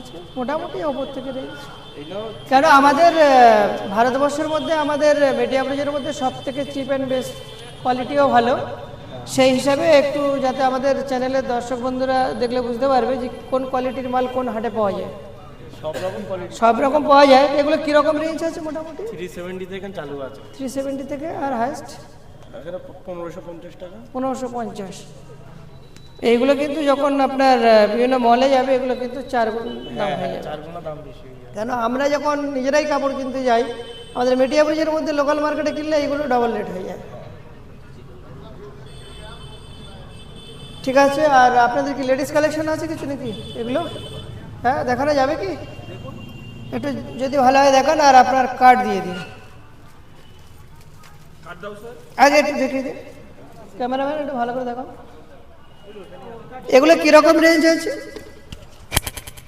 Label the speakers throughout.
Speaker 1: আছে? মোটামুটি ওপর থেকে রেঞ্জ কেন আমাদের ভারতবর্ষের মধ্যে আমাদের মিডিয়া ব্রিজের মধ্যে সব থেকে চিপ অ্যান্ড বেস্ট কোয়ালিটিও ভালো। সেই হিসাবে একটু যাতে আমাদের চ্যানেলের দর্শক বন্ধুরা দেখলে বুঝতে পারবে যে কোন কোয়ালিটির মাল কোন হাটে পাওয়া যায়।
Speaker 2: সব রকম কোয়ালিটি
Speaker 1: সব রকম পাওয়া যায়। এগুলো কীরকম রেঞ্জ আছে মোটামুটি?
Speaker 2: থ্রি সেভেন্টি থেকে চালু আছে।
Speaker 1: থ্রি সেভেন্টি থেকে আর হাইস্ট
Speaker 2: পনেরোশো পঞ্চাশ টাকা।
Speaker 1: পনেরোশো পঞ্চাশ। এইগুলো কিন্তু যখন আপনার বিভিন্ন মলে যাবে এগুলো কিন্তু চার গুণ দাম হয়ে যাবে।
Speaker 2: চার গুণা দাম বেশি হয়ে যাবে।
Speaker 1: কেন আমরা যখন নিজেরাই কাপড় কিনতে যাই আমাদের মিডিয়া ব্রিজের মধ্যে লোকাল মার্কেটে কিনলে এগুলো ডবল রেট হয়ে যায়। ঠিক আছে আর আপনাদের কি লেডিস কালেকশন আছে কিছু নাকি? এগুলো? হ্যাঁ দেখানো যাবে কি? একটু যদি ভালো হয় দেখান আর আপনার কার্ড দিয়ে দিন।
Speaker 2: কাট দাও
Speaker 1: আগে একটু দেখিয়ে দিন। ক্যামেরাম্যান একটু ভালো করে দেখাও এগুলো কীরকম রেঞ্জ আছে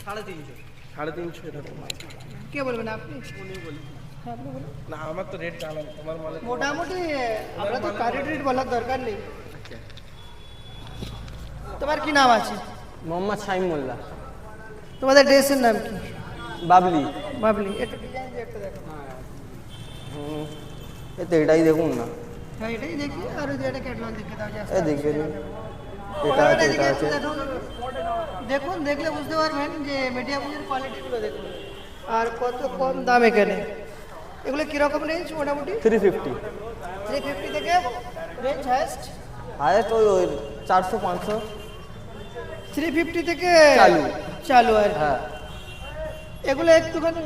Speaker 2: সাড়ে তিনশো। সাড়ে তিনশো এরকম।
Speaker 1: কে বলবেন আপনি? হ্যাঁ আপনি বলুন।
Speaker 2: না আমার তো রেট জানা তোমার মালে
Speaker 1: মোটামুটি আমরা তো কারেন্ট রেট বলার দরকার নেই। তোমার কি নাম আছে?
Speaker 3: মোহাম্মদ শাহিম মোল্লা।
Speaker 1: তোমাদের ড্রেসের নাম কি?
Speaker 3: বাবলি।
Speaker 1: বাবলি একটু ডিজাইন একটা দেখো
Speaker 3: তো এটাই দেখুন না।
Speaker 1: হ্যাঁ এটাই দেখি। আর এটা ক্যাটলগ দেখে দাও
Speaker 3: এটা আছে এটা আছে।
Speaker 1: দেখুন দেখলে বুঝতে পারবেন যে মিডিয়া পুজোর কোয়ালিটিগুলো দেখুন। আর কত কম দাম এখানে? এগুলো কীরকম রেঞ্জ মোটামুটি?
Speaker 3: থ্রি ফিফটি
Speaker 1: থ্রি ফিফটি থেকে রেঞ্জ হায়েস্ট
Speaker 3: হায়েস্ট ওই ওই চারশো পাঁচশো।
Speaker 1: থ্রি ফিফটি থেকে
Speaker 3: চালু।
Speaker 1: চালু আর
Speaker 3: হ্যাঁ।
Speaker 1: এগুলো একটুখানি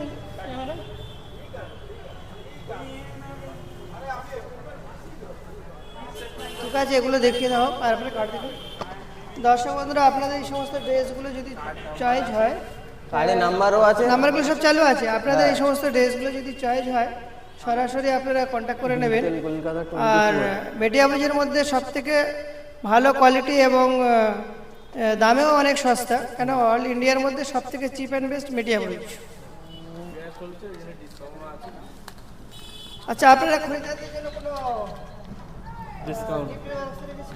Speaker 1: ঠিক আছে এগুলো দেখিয়ে দাও। তারপরে কাট দেখুন। দর্শক বন্ধুরা আপনাদের এই সমস্ত ড্রেসগুলো যদি চয়েস হয়
Speaker 3: কার্ডে নাম্বারও আছে।
Speaker 1: নাম্বারগুলো সব চালু আছে। আপনাদের এই সমস্ত ড্রেসগুলো যদি চয়েস হয় সরাসরি আপনারা কন্ট্যাক্ট করে নেবেন। আর মেডিয়া বুজের মধ্যে সব থেকে ভালো কোয়ালিটি এবং দামেও অনেক সস্তা। কেন? অল ইন্ডিয়ার মধ্যে সব থেকে চিপ অ্যান্ড বেস্ট মিডিয়া বুজ আচ্ছা আপনারা খরিদারদের জন্য কোনো
Speaker 2: ডিসকাউন্ট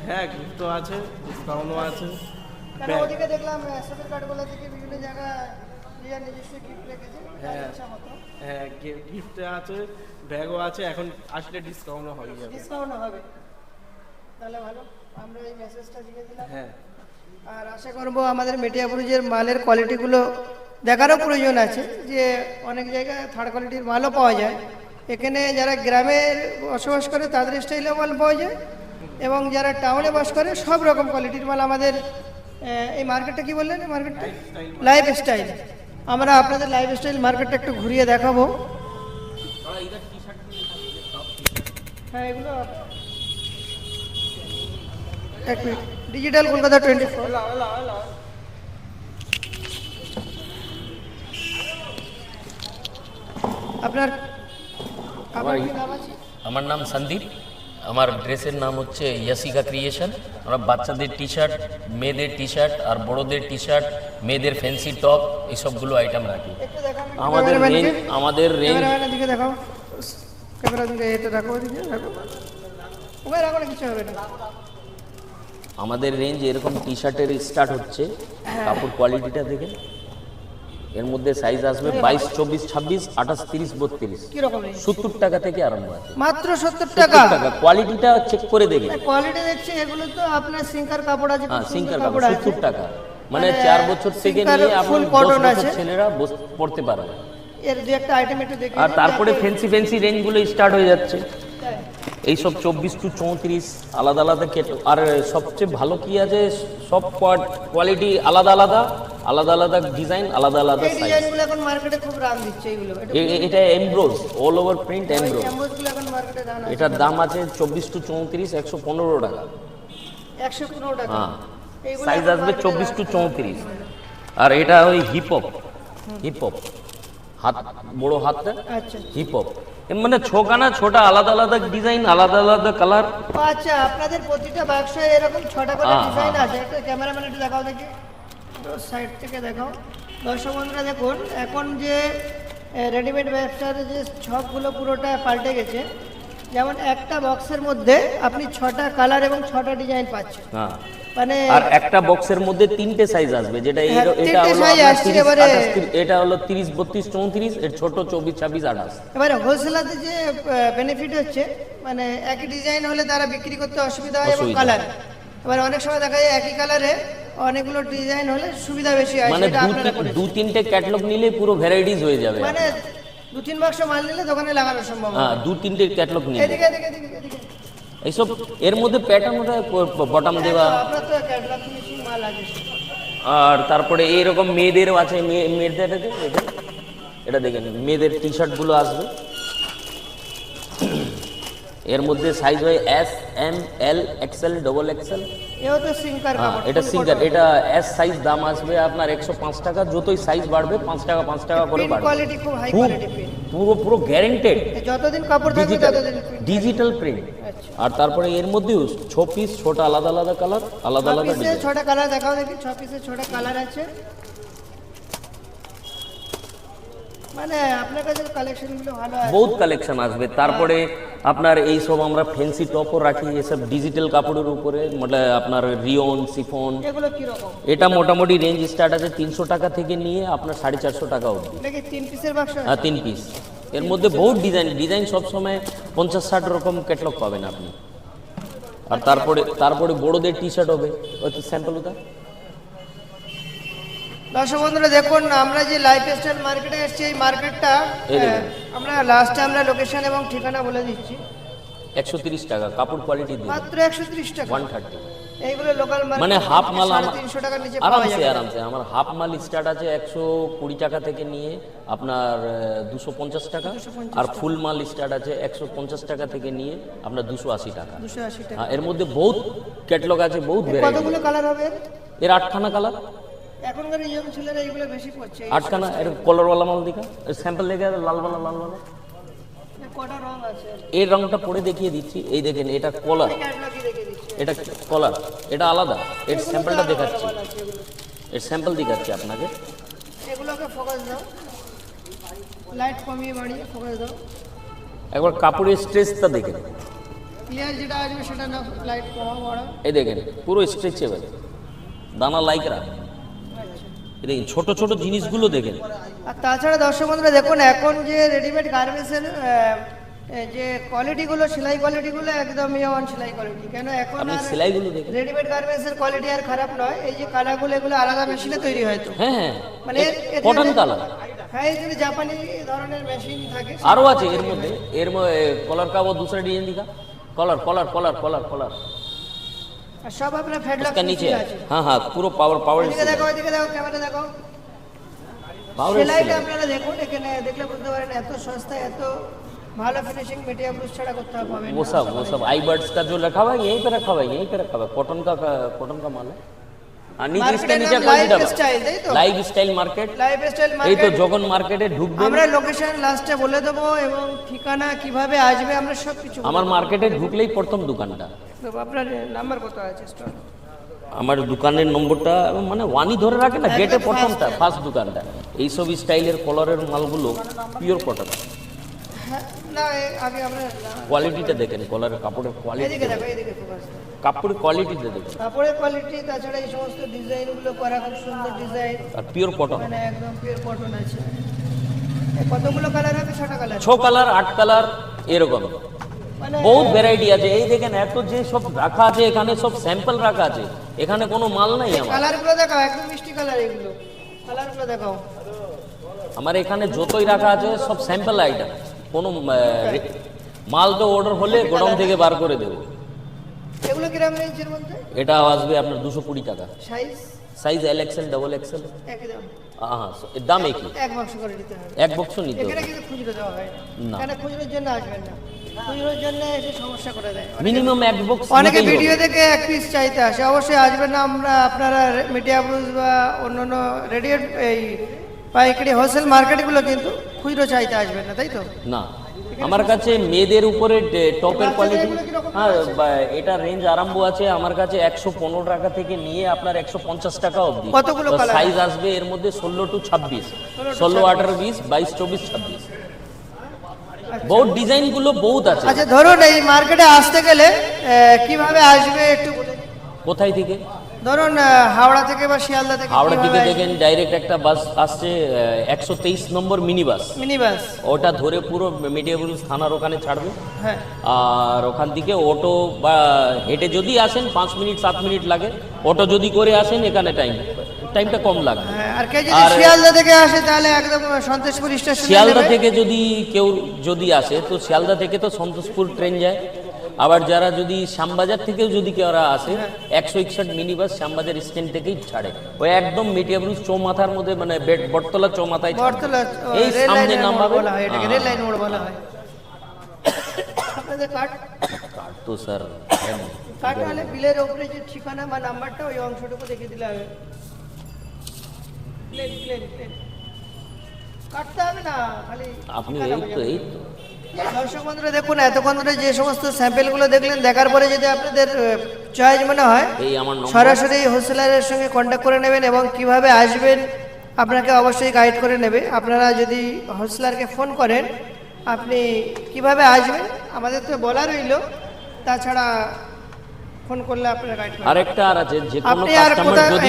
Speaker 2: হ্যাঁ গিফটও আছে ডিসকাউন্টও আছে।
Speaker 1: ওদিকে দেখলাম অ্যাসেসের কার্ডগুলো থেকে বিভিন্ন জায়গায়
Speaker 2: হ্যাঁ। হ্যাঁ গিফট আছে ব্যাগও আছে এখন আসলে ডিসকাউন্টও হয়ে যাবে।
Speaker 1: ডিসকাউন্ট হবে। তাহলে ভালো আমরা এই মেসেজটা দিয়ে দিলাম।
Speaker 2: হ্যাঁ।
Speaker 1: আর আশা করব আমাদের মেটিয়াপুরুজের মালের কোয়ালিটিগুলো দেখারও প্রয়োজন আছে যে অনেক জায়গায় থার্ড কোয়ালিটির মালও পাওয়া যায়। এখানে যারা গ্রামের বসবাস করে, তাদের স্টাইলেও মাল পাওয়া যায়। এবং যারা টাউনে বাস করে, সব রকম কোয়ালিটির মাল আমাদের এই মার্কেটটা কি বললেন? এই মার্কেটটা লাইফ স্টাইল আমরা আপনাদের লাইফ স্টাইল মার্কেটটা একটু ঘুরিয়ে দেখাবো। হ্যাঁ এগুলো এক minute. Digital Kolkata twenty four আপনার আছে?
Speaker 4: আমার নাম সন্দীপ। আমার ড্রেসের নাম হচ্ছে ইয়াসিকা ক্রিয়েশন আমরা বাচ্চাদের টি শার্ট মেয়েদের টি শার্ট আর বড়দের টি শার্ট মেয়েদের ফ্যান্সি টপ এইসবগুলো আইটেম রাখি। আমাদের রেঞ্জ আমাদের রেঞ্জ
Speaker 1: দিকে দেখাও। ক্যামেরা দিকে এটা রাখো ওদিকে রাখো। ওখানে রাখো না কিছু হবে না।
Speaker 4: আমাদের রেঞ্জ এরকম টি শার্টের স্টার্ট হচ্ছে। কাপড় কোয়ালিটিটা দেখে। এর মধ্যে সাইজ আসবে বাইশ চব্বিশ ছাব্বিশ আঠাশ তিরিশ বত্রিশ। সত্তর টাকা থেকে আরম্ভ আছে।
Speaker 1: মাত্র সত্তর টাকা?
Speaker 4: টাকা। কোয়ালিটিটা চেক করে দেখে।
Speaker 1: কোয়ালিটি দেখছি এগুলো তো আপনার সিঙ্কার কাপড় আছে
Speaker 4: হ্যাঁ সিঙ্কার
Speaker 1: কাপড়
Speaker 4: সত্তর টাকা। মানে চার বছর থেকে নিয়ে আপনার
Speaker 1: আছে।
Speaker 4: ছেলেরা বস- পড়তে পারবে
Speaker 1: এর দু একটা আইটেম একটু দেখি।
Speaker 4: আর তারপরে ফ্যান্সি ফ্যান্সি রেঞ্জগুলো স্টার্ট হয়ে যাচ্ছে। এইসব চব্বিশ টু চৌত্রিশ আলাদা আলাদা কেট আর সবচেয়ে ভালো কি আছে? সব কোয়ালিটি আলাদা আলাদা আলাদা আলাদা ডিজাইন আলাদা আলাদা সাইজ
Speaker 1: ডিজাইনগুলো এখন মার্কেটে খুব রান দিচ্ছে এইগুলো।
Speaker 4: এটা এমব্রোজ অল ওভার প্রিন্ট এমব্রোজ
Speaker 1: এখন মার্কেটে
Speaker 4: এটার দাম আছে চব্বিশ টু চৌত্রিশ একশো পনেরো টাকা।
Speaker 1: একশো পনেরো টাকা।
Speaker 4: হ্যাঁ। সাইজ আসবে চব্বিশ টু চৌত্রিশ। আর এটা ওই হিপ হপ হিপ হপ হাত বড় হাতটা
Speaker 1: আচ্ছা।
Speaker 4: হিপ হপ মানে ছোকানা ছোটা আলাদা আলাদা ডিজাইন আলাদা আলাদা কালার
Speaker 1: আচ্ছা আপনাদের প্রতিটা বাক্সে এরকম ছটা করে ডিজাইন। আছে। একটা ক্যামেরাম্যান একটু দেখাও দেখি। সাইড থেকে দেখাও। দর্শক বন্ধুরা দেখুন এখন যে রেডিমেড ব্যবসার যে ছকগুলো পুরোটা পাল্টে গেছে যেমন একটা বক্সের মধ্যে আপনি ছটা কালার এবং ছটা ডিজাইন পাচ্ছেন।
Speaker 4: হ্যাঁ।
Speaker 1: মানে
Speaker 4: আর একটা বক্সের মধ্যে তিনটে সাইজ আসবে যেটা
Speaker 1: হ্যাঁ,
Speaker 4: এটা হলো
Speaker 1: এবারে-
Speaker 4: এটা হলো তিরিশ বত্রিশ চৌত্রিশ এর ছোট চব্বিশ ছাব্বিশ আঠাশ।
Speaker 1: এবারে হোলসেলারতে যে বেনিফিট হচ্ছে মানে একই ডিজাইন হলে তারা বিক্রি করতে অসুবিধা হয় এবং কালার এবার অনেক সময় দেখা যায় একই কালারে অনেকগুলো ডিজাইন হলে সুবিধা বেশি হয়
Speaker 4: মানে। দু তিনটে ক্যাটালগ নিলে পুরো ভ্যারাইটিস হয়ে যাবে।
Speaker 1: মানে দু তিন বাক্স মাল নিলে দোকানে লাগানো সম্ভব
Speaker 4: হ্যাঁ দু তিনটে ক্যাটালগ নিলে
Speaker 1: এদিকে এদিকে এদিকে এদিকে।
Speaker 4: এইসব এর মধ্যে প্যাটার্ন ওটা বটম দেওয়া।
Speaker 1: আপনার তো ক্যাটালগ মাল আছে
Speaker 4: আর তারপরে এইরকম মেয়েদেরও আছে মেয়ে- মেয়েদের এটা দেখেন মেয়েদের টি শার্টগুলো আসবে। এর মধ্যে সাইজ হয় S M L XL double XL
Speaker 1: এও তো সিঙ্কার
Speaker 4: হ্যাঁ এটা সিঙ্গার এটা এস সাইজ দাম আসবে আপনার একশো পাঁচ টাকা যতই সাইজ বাড়বে পাঁচ টাকা পাঁচ টাকা করে বাড়বে।
Speaker 1: কোয়ালিটি খুব high
Speaker 4: খুব পুরো পুরো গ্যারেন্টেড
Speaker 1: যতদিন কাপড় থাকবে
Speaker 4: ডিজিটাল
Speaker 1: ততদিন
Speaker 4: ডিজিটাল প্রিন্ট
Speaker 1: আচ্ছা।
Speaker 4: আর তারপরে এর মধ্যেও ছ পিস ছোট আলাদা আলাদা কালার আলাদা আলাদা
Speaker 1: ছটা কালার দেখাও দেখি ছ পিসের ছটা কালার আছে। মানে আপনার কাছে কালেকশনগুলো ভালো আছে।
Speaker 4: বহুত কালেকশন আসবে। তারপরে আপনার এই সব আমরা ফ্যান্সি টপও রাখি এসব ডিজিটাল কাপড়ের উপরে মানে আপনার রিয়ন সিফন
Speaker 1: এগুলো
Speaker 4: এটা মোটামুটি রেঞ্জ স্টার্ট আছে তিনশো টাকা থেকে নিয়ে আপনার সাড়ে চারশো টাকা অবধি।
Speaker 1: এটা তিন পিসের বাক্স আছে?
Speaker 4: আর তিন পিস এর মধ্যে বহুত ডিজাইন ডিজাইন সব সময় পঞ্চাশ ষাট রকম ক্যাটলগ পাবেন আপনি। আর তারপরে তারপরে বড়দের টি শার্ট হবে। ওই স্যাম্পল ওটা?
Speaker 1: দর্শক বন্ধুরা দেখুন আমরা যে লাইফ স্টাইল মার্কেটে এসেছি এই মার্কেটটা আমরা লাস্টে আমরা লোকেশন এবং ঠিকানা বলে দিচ্ছি।
Speaker 4: একশো তিরিশ টাকা কাপড় কোয়ালিটি দিয়ে।
Speaker 1: মাত্র একশো ত্রিশ টাকা।
Speaker 4: ওয়ান থার্টি
Speaker 1: এইগুলো লোকাল
Speaker 4: মানে হাফ মাল
Speaker 1: তিনশো টাকার নিচে পাওয়া
Speaker 4: আরামসে আরামসে। আমার হাফ মাল স্টার্ট আছে একশো কুড়ি টাকা থেকে নিয়ে আপনার দুশো পঞ্চাশ টাকা। আর ফুল মাল স্টার্ট আছে একশো পঞ্চাশ টাকা থেকে নিয়ে আপনার দুশো আশি টাকা।
Speaker 1: দুশো আশি টাকা।
Speaker 4: হ্যাঁ, এর মধ্যে বহুত ক্যাটলগ আছে বহুত
Speaker 1: কতগুলো কালার হবে? এর
Speaker 4: আটখানা কালার
Speaker 1: এখনকার ইয়ং ছেলেরা এইগুলো বেশি
Speaker 4: আটখানা এর কলারওয়ালা মাল দিকা। স্যাম্পল দেখে লালওয়ালা লালওয়ালা
Speaker 1: কটা রং আছে?
Speaker 4: এর রংটা পরে দেখিয়ে দিচ্ছি। এই দেখেন এটা কলার
Speaker 1: দেখে
Speaker 4: এটা কলার এটা আলাদা। এর স্যাম্পলটা দেখাচ্ছি।
Speaker 1: এগুলো।
Speaker 4: এর স্যাম্পল দেখাচ্ছি আপনাকে।
Speaker 1: এগুলোকে ফোকাস দাও। লাইট কমিয়ে বাড়িয়ে ফোকাস দাও।
Speaker 4: একবার কাপড়ের স্ট্রেচটা দেখেন
Speaker 1: ক্লিয়ার যেটা আসবে সেটা না লাইট কমা বড়
Speaker 4: এই দেখেন পুরো স্ট্রেচেবল দানা লাইকরা এই ছোট ছোট জিনিসগুলো দেখেন।
Speaker 1: আর তাছাড়া দর্শক বন্ধুরা দেখুন এখন যে রেডিমেড গার্মেন্টসের যে কোয়ালিটিগুলো সেলাই কোয়ালিটিগুলো একদম ইয়ান সেলাই কোয়ালিটি কেন এখন আর
Speaker 4: সেলাইগুলো দেখুন।
Speaker 1: রেডিমেড গার্মেন্টসের কোয়ালিটি আর খারাপ নয়। এই যে কালাগুলো এগুলো আলাদা মেশিনে তৈরি হয় তো।
Speaker 4: হ্যাঁ হ্যাঁ।
Speaker 1: মানে
Speaker 4: কটন কালা
Speaker 1: হ্যাঁ জাপানি ধরনের মেশিন থাকে
Speaker 4: আরও আছে এর মধ্যে। এর কলার কাবো দুসরা ডিজাইন দিকা। কলার কলার কলার কলার
Speaker 1: কলার সব আপনার ফেডলক
Speaker 4: उसका नीचे है हाँ हाँ पूरा पावर पावर
Speaker 1: এদিকে দেখো এদিকে দেখো ক্যামেরা দেখো
Speaker 4: पावर
Speaker 1: সেলাইটা আপনারা দেখুন এখানে দেখলে বুঝতে পারেন এত সস্তায় এত ভালো ফিনিশিং মেটেরিয়াল ব্রুশ ছাড়া করতে পাবেন
Speaker 4: वो सब वो सब आई बर्ड्स का जो रखा हुआ है यहीं पे रखा हुआ है यहीं पे रखा हुआ है कॉटन का कॉटन का माल है
Speaker 1: আর
Speaker 4: নিজে
Speaker 1: নিচে লাইফস্টাইল তাই
Speaker 4: মার্কেট
Speaker 1: লাইফস্টাইল মার্কেট
Speaker 4: এই তো জগন মার্কেটে ঢুকবে
Speaker 1: আমরা লোকেশন লাস্টে বলে দেব এবং ঠিকানা কীভাবে আসবে আমরা সব কিছু
Speaker 4: আমার মার্কেটে ঢুকলেই প্রথম দোকানটা। আমার দোকানের নম্বরটা মানে ওয়ানই ধরে রাখে না গেটে প্রথমটা ফার্স্ট দোকানটা। এইসব স্টাইলের কলারের মালগুলো পিওর
Speaker 1: প্রোডাক্ট
Speaker 4: কোয়ালিটিটা দেখেন কলারের কাপড়ের কোয়ালিটি কাপড়ের কোয়ালিটিটা দেখেন
Speaker 1: কাপড়ের কোয়ালিটি তাছাড়া এই সমস্ত ডিজাইনগুলো করা খুব সুন্দর ডিজাইন
Speaker 4: আর পিওর কটন
Speaker 1: মানে একদম পিওর কটন আছে। কতগুলো কালার হবে ছটা কালার
Speaker 4: ছ কালার আট কালার এরকম।
Speaker 1: মানে
Speaker 4: বহুত ভ্যারাইটি আছে। এই দেখেন এত যে সব রাখা আছে এখানে সব স্যাম্পল রাখা আছে। এখানে কোনো মাল নাই আমার।
Speaker 1: কালারগুলো দেখাও একদম মিষ্টি কালার এগুলো। কালারগুলো দেখাও।
Speaker 4: আমার এখানে যতই রাখা আছে সব স্যাম্পল আইটেম কোনো তো অর্ডার হলে গোডাউন থেকে বার করে দেবো।
Speaker 1: এগুলো কিরম রেঞ্জের মধ্যে?
Speaker 4: এটা আসবে আপনার দুশো কুড়ি টাকা।
Speaker 1: Size
Speaker 4: size L XL double XL
Speaker 1: একই দাম
Speaker 4: হ্যাঁ দাম একই।
Speaker 1: এক বাক্স করে দিতে হবে।
Speaker 4: এক বক্স নিতে
Speaker 1: এখানে
Speaker 4: হবে।
Speaker 1: কিন্তু খুচরো দেওয়া হয়।
Speaker 4: না।
Speaker 1: না কেন? খুচরোর জন্য আসবেন না। খুচরোর জন্য এসে সমস্যা করে দেয়।
Speaker 4: মিনিমাম এক বক্স
Speaker 1: অনেকে ভিডিও দেখে এক পিস চাইতে আসে। অবশ্যই আসবেন না। আমরা আপনারা মিডিয়া বা অন্যান্য রেডিও এই পাইকারি হোলসেল মার্কেটগুলো কিন্তু খুচরো চাইতে আসবেন না তাই তো?
Speaker 4: না। আমার কাছে মেয়েদের উপরে টপের কোয়ালিটি হ্যাঁ এটা রেঞ্জ আরম্ভ আছে আমার কাছে একশো পনেরো টাকা থেকে নিয়ে আপনার একশো পঞ্চাশ টাকা অবধি।
Speaker 1: কতগুলো?
Speaker 4: সাইজ আসবে এর মধ্যে ষোলো টু ছাব্বিশ। ষোলো আঠারো বিশ বাইশ চব্বিশ ছাব্বিশ। বহুত ডিজাইনগুলো বহুত আছে।
Speaker 1: আচ্ছা ধরুন এই মার্কেটে আসতে গেলে কীভাবে আসবে একটু
Speaker 4: কোথায় থেকে?
Speaker 1: ধরুন হাওড়া থেকে বা শিয়ালদা থেকে
Speaker 4: হাওড়া থেকে দেখেন ডাইরেক্ট একটা বাস আসছে একশো তেইশ নম্বর মিনি বাস
Speaker 1: মিনি বাস
Speaker 4: ওটা ধরে পুরো মিডিয়াবুরুজ থানার ওখানে ছাড়বে।
Speaker 1: হ্যাঁ।
Speaker 4: আর ওখান থেকে অটো বা হেঁটে যদি আসেন পাঁচ মিনিট সাত মিনিট লাগে। অটো যদি করে আসেন এখানে টাইম টাইমটা কম লাগবে।
Speaker 1: হ্যাঁ, আর কে যদি শিয়ালদা থেকে আসে তাহলে একদম সন্তোষপুর স্টেশন
Speaker 4: শিয়ালদা থেকে যদি কেউ যদি আসে তো শিয়ালদা থেকে তো সন্তোষপুর ট্রেন যায়। আবার যারা যদি শ্যামবাজার থেকেও যদি কেউ আসে একশো একষট মিনি বাস শ্যামবাজার স্ট্যান্ড থেকেই ছাড়ে। ওই একদম মিডিয়াবুরুজ চৌমাথার মধ্যে মানে বেড বটতলা চৌমাথায় এই সামনে নামাবে
Speaker 1: হয়
Speaker 4: হ্যাঁ।
Speaker 1: হয়। কার্ড
Speaker 4: তো স্যার।
Speaker 1: বিলের ওপরে যে ঠিকানা বা নাম্বারটা ওই অংশটুকু দেখে দিলে হবে। কাটতে হবে না খালি
Speaker 4: আপনি এই তো এই তো।
Speaker 1: দর্শক বন্ধুরা দেখুন এতক্ষণ ধরে যে সমস্ত স্যাম্পেলগুলো দেখলেন দেখার পরে যদি আপনাদের চয়েস মনে হয় সরাসরি হোলসেলারের সঙ্গে কন্ট্যাক্ট করে নেবেন এবং কীভাবে আসবেন আপনাকে অবশ্যই গাইড করে নেবে। আপনারা যদি হোলসেলারকে ফোন করেন আপনি কীভাবে আসবেন আমাদের তো বলা রইল তাছাড়া ফোন করলে আপনারা গাইড
Speaker 4: আরেকটা আর আছে যে কোনো কাস্টমার যদি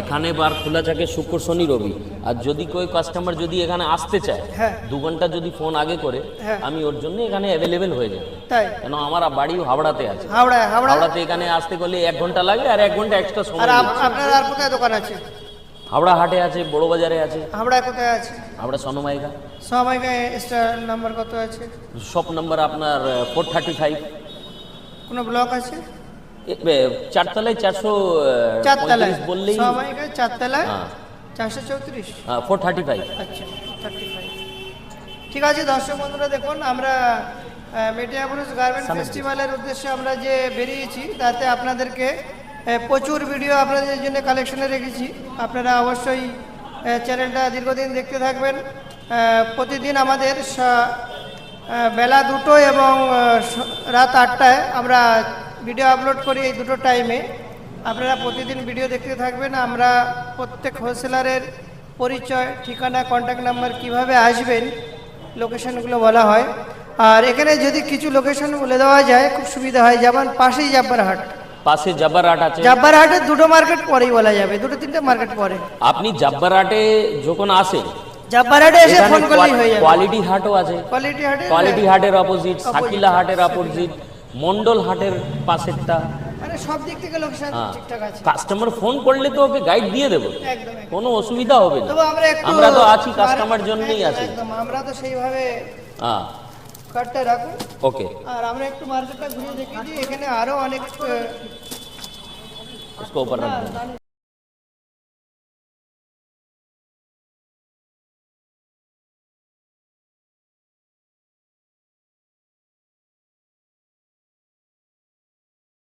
Speaker 1: এখানে
Speaker 4: বার খোলা থাকে শুক্র শনি রবি। আর যদি কেউ কাস্টমার যদি এখানে আসতে চায়
Speaker 1: হ্যাঁ।
Speaker 4: দু ঘণ্টা যদি ফোন আগে করে
Speaker 1: হ্যাঁ।
Speaker 4: আমি ওর জন্য এখানে অ্যাভেলেবেল হয়ে যাবে।
Speaker 1: তাই?
Speaker 4: কেন আমার বাড়ি হাওড়াতে আছে।
Speaker 1: হাওড়া হাওড়া
Speaker 4: হাওড়াতে এখানে আসতে গেলে এক ঘণ্টা লাগে আর এক ঘণ্টা এক্সট্রা সময়
Speaker 1: আর আপনার আর কোথায় দোকান আছে?
Speaker 4: হাওড়া হাটে আছে বড় বাজারে আছে।
Speaker 1: হাওড়ায় কোথায় আছে?
Speaker 4: হাওড়া সনমাইকা
Speaker 1: সময়কে স্টার নাম্বার কত আছে?
Speaker 4: শপ নাম্বার আপনার ফোর থার্টি ফাইভ
Speaker 1: কোনো ব্লক আছে?
Speaker 4: চারতলায় চারশো
Speaker 1: চারতলায়।
Speaker 4: বললেই
Speaker 1: সময়কে চারতলায়?
Speaker 4: হ্যাঁ।
Speaker 1: চারশো চৌত্রিশ?
Speaker 4: ফোর থার্টি ফাইভ
Speaker 1: আচ্ছা থার্টি ফাইভ ঠিক আছে দর্শক বন্ধুরা দেখুন আমরা মেটিয়াপুরুষ গার্মেন্ট ফেস্টিভ্যালের উদ্দেশ্যে আমরা যে বেরিয়েছি তাতে আপনাদেরকে প্রচুর ভিডিও আপনাদের জন্য কালেকশনে রেখেছি। আপনারা অবশ্যই চ্যানেলটা দীর্ঘদিন দেখতে থাকবেন। প্রতিদিন আমাদের বেলা দুটো এবং রাত আটটায় আমরা ভিডিও আপলোড করি এই দুটো টাইমে আপনারা প্রতিদিন ভিডিও দেখতে থাকবেন। আমরা প্রত্যেক হোলসেলারের পরিচয় ঠিকানা কন্ট্যাক্ট নাম্বার কীভাবে আসবেন লোকেশনগুলো বলা হয়। আর এখানে যদি কিছু লোকেশন বলে দেওয়া যায় খুব সুবিধা হয়। যেমন পাশেই জাব্বারহাট
Speaker 4: পাশে জাব্বারহাট আছে।
Speaker 1: জাব্বারহাটের দুটো মার্কেট পরেই বলা যাবে। দুটো তিনটে মার্কেট পরে।
Speaker 4: আপনি জাব্বারহাটে যখন আসেন
Speaker 1: জাব্বারহাটে এসে ফোন করলেই হয়ে যাবে
Speaker 4: কোয়ালিটি হাটও আছে
Speaker 1: কোয়ালিটি হাটে
Speaker 4: কোয়ালিটি হাটের অপোজিট
Speaker 1: Opposite,
Speaker 4: সাকিলা হাটের অপোজিট মন্ডল হাটের পাশেরটা
Speaker 1: মানে সব দিক থেকে লোকেশন
Speaker 4: হ্যাঁ
Speaker 1: ঠিকঠাক আছে
Speaker 4: কাস্টমার ফোন করলে তো ওকে গাইড দিয়ে দেবো
Speaker 1: একদম একদম।
Speaker 4: কোনো অসুবিধা হবে না
Speaker 1: তবু আমরা একটু
Speaker 4: আমরা তো আছি কাস্টমার জন্যই
Speaker 1: একদম,
Speaker 4: আছি
Speaker 1: একদম আমরা তো সেইভাবে
Speaker 4: হ্যাঁ
Speaker 1: কার্ডটা রাখুন
Speaker 4: ওকে
Speaker 1: আর আমরা একটু মার্কেটটা ঘুরে দেখেছি এখানে আরো অনেক আহ,
Speaker 4: उसको ऊपर रख दो